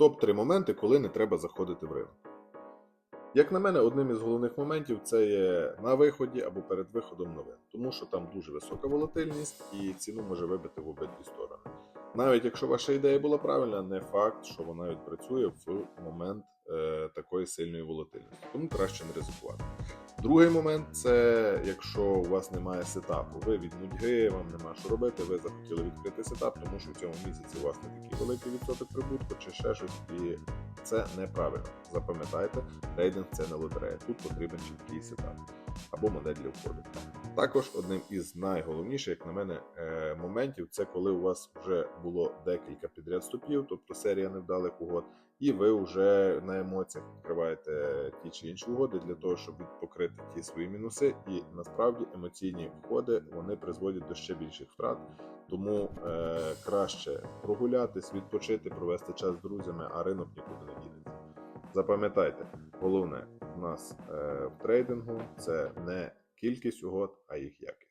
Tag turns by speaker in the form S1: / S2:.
S1: топ-3 моменти, коли не треба заходити в ринок. Як на мене, одним із головних моментів це є на виході або перед виходом новин, тому що там дуже висока волатильність і ціну може вибити в обидві сторони. Навіть якщо ваша ідея була правильна, не факт, що вона відпрацює в момент е, такої сильної волатильності, тому краще не ризикувати. Другий момент це якщо у вас немає сетапу, ви від нудьги, вам нема що робити, ви захотіли відкрити сетап, тому що в цьому місяці у вас не такий великий відсоток прибутку чи ще щось, і це неправильно. Запам'ятайте, трейдинг це не лотерея. Тут потрібен чіткий сетап або модель для входу. Також одним із найголовніших, як на мене, е, моментів це коли у вас вже було декілька підряд стопів, тобто серія невдалих угод, і ви вже на емоціях відкриваєте ті чи інші угоди для того, щоб покрити ті свої мінуси. І насправді емоційні входи вони призводять до ще більших втрат. Тому е, краще прогулятись, відпочити, провести час з друзями, а ринок нікуди не дінеться. Запам'ятайте, головне в нас е, в трейдингу це не кількість угод, а їх якість.